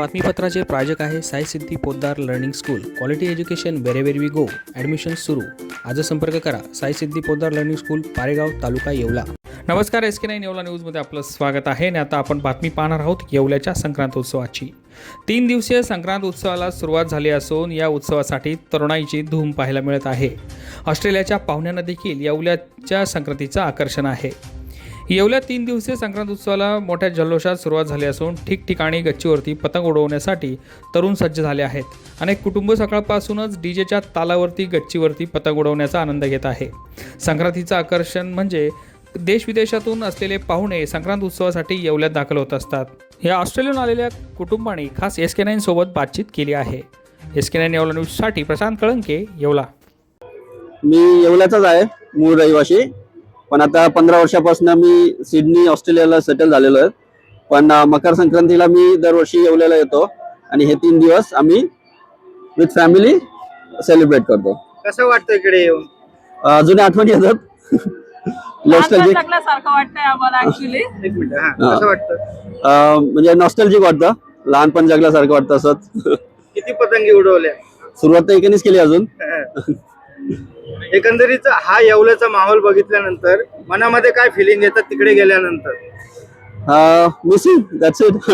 बातमीपत्राचे प्रायोजक आहे Sai Siddhi Poddar learning school. Quality education wherever we go admission सुरू. आज संपर्क करा. Sai Siddhi Poddar learning school Paregaon taluka Yeola. नमस्कार एस के नाईन येवला न्यूजमध्ये आपलं स्वागत आहे. आणि आता आपण बातमी पाहणार आहोत येवल्याच्या संक्रांत उत्सवाची तीन दिवसीय संक्रांत उत्सवाला सुरुवात झाली असून या उत्सवासाठी तरुणाईची धूम पाहायला मिळत आहे. ऑस्ट्रेलियाच्या पाहुण्यांना देखील येवल्याच्या संक्रांतीचं आकर्षण आहे. येवल्या तीन दिवसीय संक्रांत उत्सवाला मोठ्या जल्लोषात सुरुवात झाली असून ठिकठिकाणी गच्चीवरती पतंग उडवण्यासाठी तरुण सज्ज झाले आहेत. अनेक कुटुंब सकाळपासूनच डीजेच्या तालावरती गच्चीवरती पतंग उडवण्याचा आनंद घेत आहे. संक्रांतीचं आकर्षण म्हणजे देशविदेशातून असलेले पाहुणे संक्रांत उत्सवासाठी येवल्यात दाखल होत असतात. या ऑस्ट्रेलियाहून आलेल्या कुटुंबाने खास एस के नाईन सोबत बातचीत केली आहे. एस के नाईन येवला न्यूजसाठी प्रशांत कळंके येवला. मी येवल्याचाच आहे मूळ रहिवाशी. पण आता पंधरा वर्षापासून मी सिडनी ऑस्ट्रेलियाला सेटल झालेलो आहे. पण मकर संक्रांतीला मी दरवर्षी येवल्याला येतो आणि हे तीन दिवस आम्ही विथ फॅमिली सेलिब्रेट करतो. कसं वाटतं इकडे येऊन? जुन्या आठवणी येतात. नॉस्टॅल्जिक सारखं वाटतंय आम्हाला ऍक्च्युली एक मिनिट हा. कसं वाटतं? म्हणजे नॉस्टॅल्जिक वाटतं. लहानपण जगल्यासारखं वाटतं असंच. किती पतंगी उडवल्या? सुरुवात तर एकानेच केली अजून. एकंदरीत हा येवल्याचा माहोल बघितल्यानंतर मनामध्ये काय फिलिंग येतात तिकडे गेल्यानंतर? मिसिंग दॅट्स इट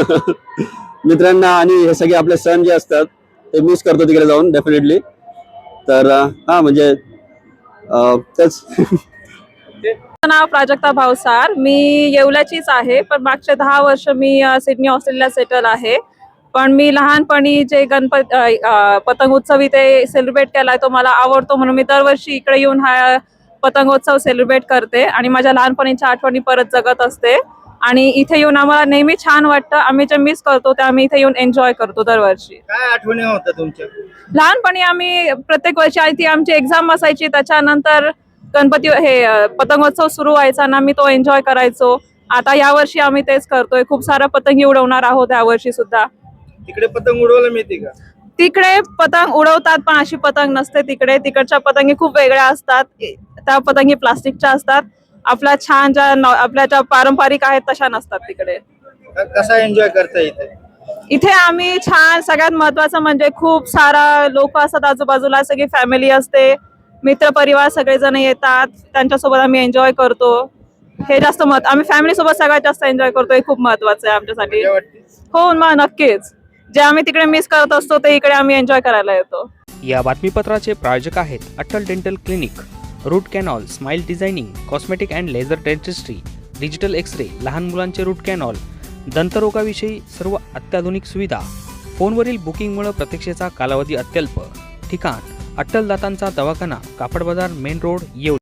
मित्रांना आणि हे सगळे आपले सण जे असतात ते मिस करतो तिकडे जाऊन डेफिनेटली तर हा म्हणजे नाव प्राजक्ता भावसार. मी येवल्याचीच आहे पण मागचे दहा वर्ष मी सिडनी ऑस्ट्रेलिया सेटल आहे. पण मी लहानपणी जे गणपत अ, पतंगोत्सव इथे सेलिब्रेट केलाय तो मला आवडतो म्हणून मी दरवर्षी इकडे येऊन हा पतंगोत्सव सेलिब्रेट करते आणि माझ्या लहानपणीच्या आठवणी परत जगत असते. आणि इथे येऊन आम्हाला नेहमी छान वाटतं. आम्ही जे मिस करतो ते आम्ही इथे येऊन एन्जॉय करतो दरवर्षी. काय आठवणी होत्या तुमच्या? लहानपणी आम्ही प्रत्येक वर्षी आधी ती आमची एक्झाम असायची. त्याच्यानंतर गणपती हे पतंगोत्सव सुरू व्हायचा ना आम्ही तो एन्जॉय करायचो. आता यावर्षी आम्ही तेच करतोय. खूप साऱ्या पतंगी उडवणार आहोत यावर्षी सुद्धा. तिकडे पतंग उडवायला मिळते का? तिकडे पतंग उडवतात पण अशी पतंग नसते तिकडे. तिकडच्या पतंगी खूप वेगळ्या असतात. त्या पतंगी प्लास्टिकच्या असतात. आपल्या छान ज्या आपल्या ज्या पारंपरिक आहेत तशा नसतात तिकडे. कसा एन्जॉय करता इथे? इथे आम्ही छान सगळ्यात महत्वाचं म्हणजे खूप सारा लोक असतात आजूबाजूला सगळी फॅमिली असते. मित्र परिवार सगळेजण येतात. त्यांच्यासोबत आम्ही एन्जॉय करतो. हे जास्त मत आम्ही फॅमिली सोबत सगळ्यात जास्त एन्जॉय करतो हे खूप महत्वाचं आहे आमच्यासाठी. वाटते हो मग नक्कीच. जे आम्ही तिकडे मिस करत असतो ते इकडे आम्ही एन्जॉय करायला येतो. या बातमीपत्राचे प्रायोजक आहेत Atal dental clinic root canal smile designing cosmetic and laser dentistry digital X ray लहान मुलांचे रूट कॅनॉल दंतरोगाविषयी सर्व अत्याधुनिक सुविधा फोनवरील बुकिंगमुळे प्रतीक्षेचा कालावधी अत्यल्प. ठिकाण अट्टल दातांचा दवाखाना कापड बाजार मेन रोड येऊ